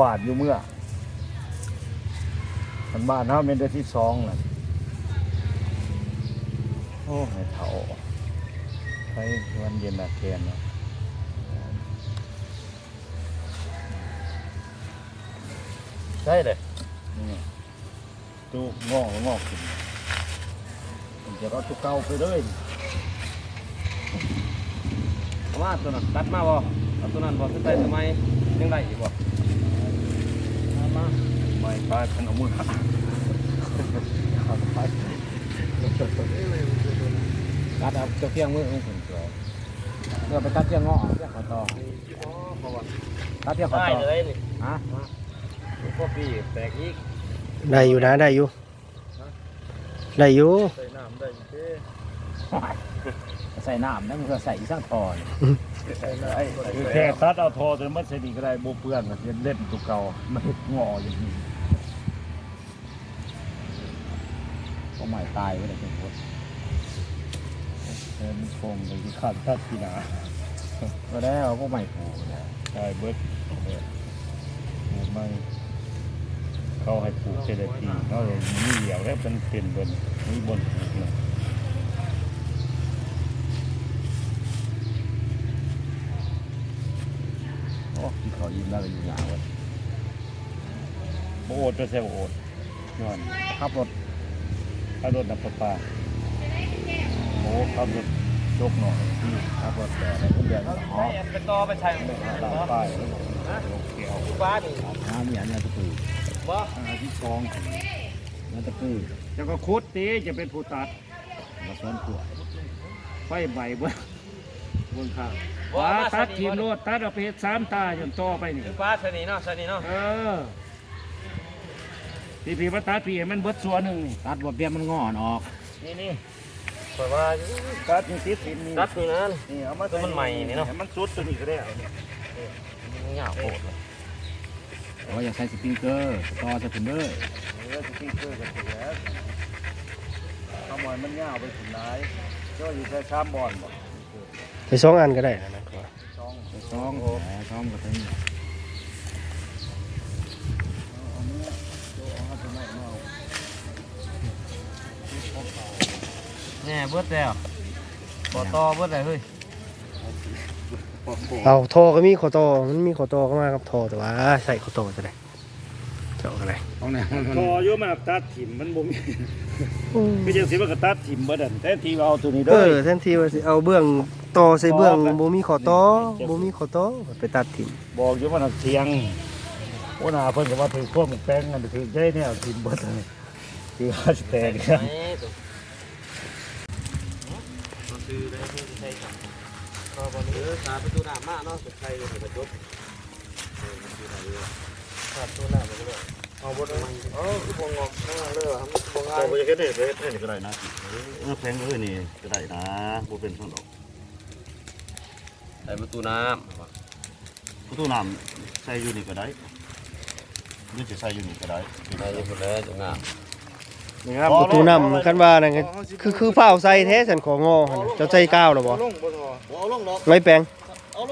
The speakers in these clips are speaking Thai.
บาทอยู่เมื่อมันบ้านเฮาเป็นเดือนที่สองน่ะโอ้ให้เฒ่าไปวันเย็นน่ะแกนเนาะใช่เลยนี่ตูงอกงอกขึ้นผมจะเอาตู้เก่าไปเลยเอามาตัวนั้นตัดมาบ่เอาตัวนั้นบ่ขึ้นไปทำไมยังได้อีกบ่ ไม่ไปเป็นเอามือหักเอาไปตัดเอาเจ้าเพียงมือของผมตัวเพื่อไปตัดเพียงเงาะเพียงขอต่อตัดเพียงขอได้ต่อเลยนี่ฮะพวกพี่แตกอีกได้อยู่นะได้อยู่ได้อยู่ใส่น้ำได้เด้ใส่น้ำแล้วมันก็ใส่อีกสักทอนใส่น้ำคือแค่ตัดเอาโทอจนมันเสดีก็ได้โบเปื้อนก็เล่นเล่นตัวเก่าไม่งออย่างนี้ ก็ใหม่ตายไว้เลยทุกคนเออมันคงเลยที่ขาดทัดที่หนาก็แล้วก็ใหม่ผูกแล้วใช่เบิร์ดปลูกไม่เขาให้ปลูกเจดีย์เขาเลยมีเหี่ยวแล้วเป็นเป็นบนมีบนปลูกนะโอ้ที่เขายิ้มแล้วก็อยู่ยาวเว้ยโบโอดไปเซลโอดย้อนขับรถ ขับรถนับประปาโอ้ขับรถโชคหน่อยที่ขับรถแต่ในคนเดียวอ๋อไปต่อไปใช้ตามป้ายแล้วลงเกี่ยวฟ้านี่น้ำเนี่ยเนี่ยตะปูบ่อาที่สองเนี่ยตะปูแล้วก็คุดตีจะเป็นผู้ตัดมาซ้อนขวดไฟใบเบิ้งบนข้างว่าตัดทีมโลดตัดเอาไปเฮ็ดสามตาจนต่อไปนี่คือฟ้าใส่นี่เนาะใส่นี่เนาะเออ พี่พี่ว่าตัดพี่ให้มันเบิดส่วนหนึ่งนี่ตัดบ่เบี้ยมันงอนออก นี่นี่เพราะว่าตัดนี่ติดสินนี่ตัดนี่นั่นนี่เอามาตัวมันใหม่นี่เนาะให้มันสุดตัวนี้ก็ได้เอาเนี่ยมันยาวโคตรเลยแต่ว่าอยากใส่สปริงเกอร์ต่อจะถึงเด้อเออสติ๊กเกอร์ก็ถือแล้วขโมยมันยาวไปถึงไหนเจ้าอยู่แค่สามบอลบ่ไปสองอันก็ได้นะนะสองซ้อมแหมซ้อมก็ถึง แน่เบิดแล้วบ่ต่อเบิดเลยเฮ้ยเอาโทอก็มีขอโตอมันมีขอโตอก็มากับโทอแต่ว่าใส่ขอโตอจะได้เจาะอะไรของเนี่ยมันพอโยมมาตัดถิ่มมันบ่มีไม่ใช่สิว่าก็ตัดถิ่มบ่ดันแต่ที่ว่าเอาตัวนี้เอเด้ออแทนที่ว่าสิเอาเบื้องโตอใส่เบื้องบ่มีขอโตอบ่มีขอโตอไปตัดถิ่มบอกอยู่ว่าน่ะเสียงโอ้หน้าเพิ่นก็ว่าถือพวกมันแป้งกันถือได้เนี่ยถิ่มเบิดเลย คือว่าสิแตกกันซื้อได้ที่ใช้ครับก็บ่นี้เออขาประตูหน้ำมากเนาะใช้เลยกระจกขาประตูหน้ำมันก็เลยเอาบ่ได้เออคือบ่งอกนั่นเลยครับบ่ง่ายเราจะเก็ดได้เฮ็ดให้ก็ได้นะเออแพงก็คือนี่ก็ได้นะบ่เป็นส่วนดอกใส่ประตูน้ำประตูน้ำใส่อยู่นี่ก็ได้หรือจะใส่อยู่นี่ก็ได้ใส่อยู่แล้วจังงาม นี่ครับประตูน้ำคันว่านั่นก็คือคือเผาใส่แท้สันของอหั่นน่ะเจ้าใส่ก้าวแล้วบ่บ่เอาลงดอกไม่แปลง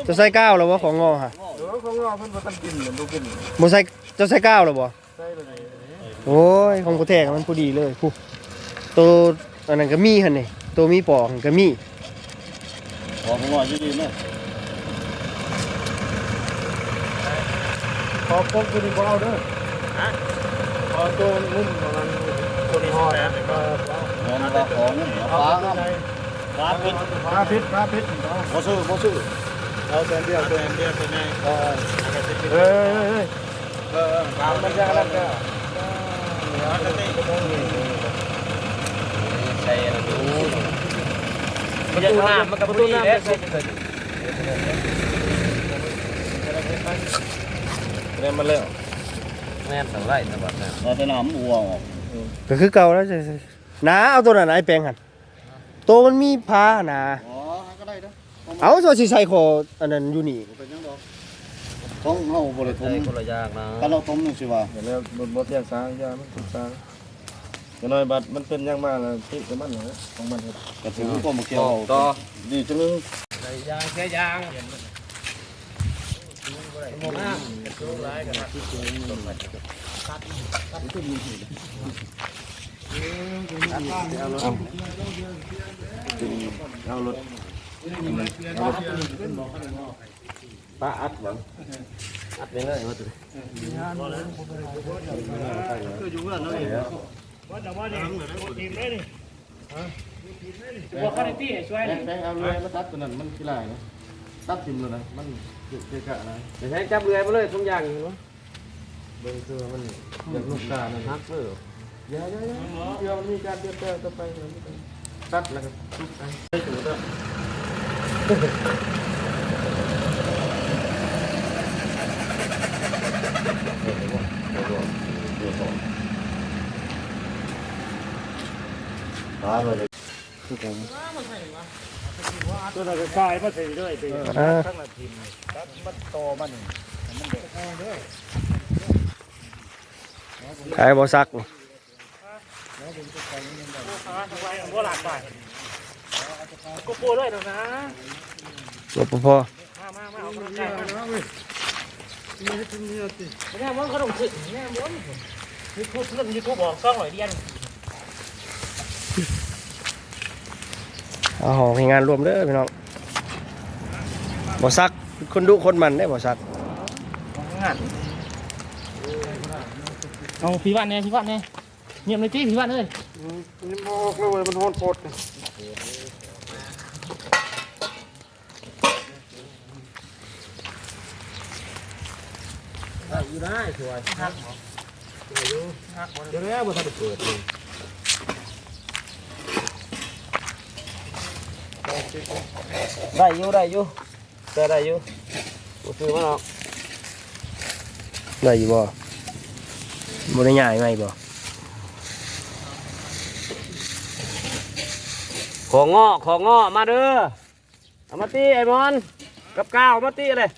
เจ้าใส่ก้าวแล้วบ่ของงอฮะเออของงอเพิ่นบ่ทันกินมันบ่กินบ่ใส่เจ้าใส่ก้าวแล้วบ่ใส่เลยโอ้ยของกูแท้ก็มันผู้ดีเลยผู้ตัวอันนั้นก็มีหั่นนี่ตัวมีปอกก็มีพอผมว่าอยู่ดีแม่ขอพกตัวนี้บ่เอาเด้อเอาตัวนุ่มประมาณ ตัวนี้ห่อแล้วก็เงินว่าของฟ้าครับฟ้าปิดพาพิษพาพิษเนาะบ่ซื้อบ่ซื้อเอาแต่เดียวเดียวเดียวเป็นไงเฮ้ยเออตามมันจะแล้วก็ใช่แล้วดูมันจะน้ำมันกับประตูน้ำเล่นมาแล้วแม่นสังไรตลอดนะเราจะน้ำอัวออก ก็คือเก่าแล้วจะนาเอาตัวนั้นไอ้แปลงหั่นตัวมันมีผ้าหนาอ๋อก็ได้เด้อเอาตัวสิใส่คออันนั้นอยู่นี่บ่เป็นหยังดอกต้องเฮาบ่ได้ทใช่มคนละอย่างนะถ้าเราทมนี่สิว่าเดี๋ยวแล้วบนบนเตียงสางยามันถูกสางจะน้อยบัดมันเป็นยังมาแล้วที่จะมันเหรอของมันครับก็ถือก็บ่เกี่ยวต่อนี่จังนึงใส่ยางแค่ยาง เมองหน้าเอารถป้าอัดหวังอัดไปเลยว่าตัวคืออยู่เพื่อนเนาะนี่ตัวคาราตี้ช่วยแป้งเอาเลยมาตัดตัวนั้นมันกี่ลายนะ ตัดทิมเลยนะมันเกะกะนะเดี๋ยวใช้จับเรือไปเลยทุกอย่างเนาะเบิ่งตัวมันอยากลูกตานะฮักเด้ออย่าอย่าอย่าเดี๋ยวมันมีการเปลี่ยนแปลงต่อไปเดี๋ยวมันเป็นตัดแล้วก็ทุบไปได้ถูกแล้วตายเลย ตัวนั้นก็กลายมาใส่ด้วยไปอ่าทั้งละทีมตัดมันโตมันมันเด็กขายบ่ซักนี่บัวหลักไปก็ปูด้วยนะบ่พอมามามาเอากำลังกายมาเนี่ยมันขนมขึ้นเนี่ยมันยูทูบเรื่องยูทูบบอกซ่องหน่อยเดียน เอาหองให้งานรวมเด้อพี่น้องบ่ซักคนดุคนมันได้บ่ซักเอาพี่วันเนี่ยพี่วันเนี่ยเงียบเลยจี้พี่วันเลยนี่มอกเลยมันฮอนโพดอยู่ได้สวยฮักเดี๋ยวนี้บ่ทันได้เปิดเลย ได้อยู่ได้อยู่แต่ได้อยู่บ่ซื้อมาหรอกได้อยู่บ่บ่ได้ใหญ่ไหมบ่ของง้อของง้อมาเด้อเอามาตีไอ้มอนกับก้าวมาตีเลย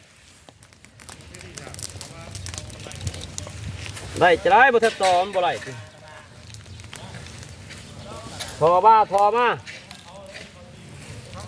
ได้จะได้บ่ทันตอมบ่ไหลติทอมา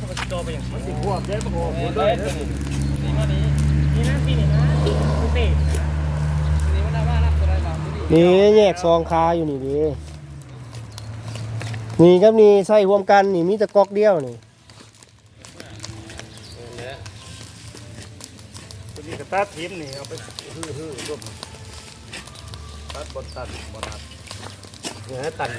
สมัยโตไปอย่างมันสิบวกเด้ปะโง่นี่นี่นี่นะพี่นี่นะพี่เต้นี่แยกซองคาอยู่นี่ดินี่กับนี่ใส่รวมกันนี่มีแต่กอกเดียวนี่ตัวนี้ก็ตัดทีมนี่เอาไปฮือฮือรวมตัดบนตัดบนตัด เนี่ยตัน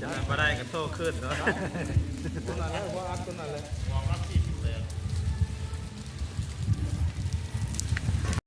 จะมาได้ก็โตขึ้นเนาะ ตัวนั้นเลยว่าอักตัวนั้นเลย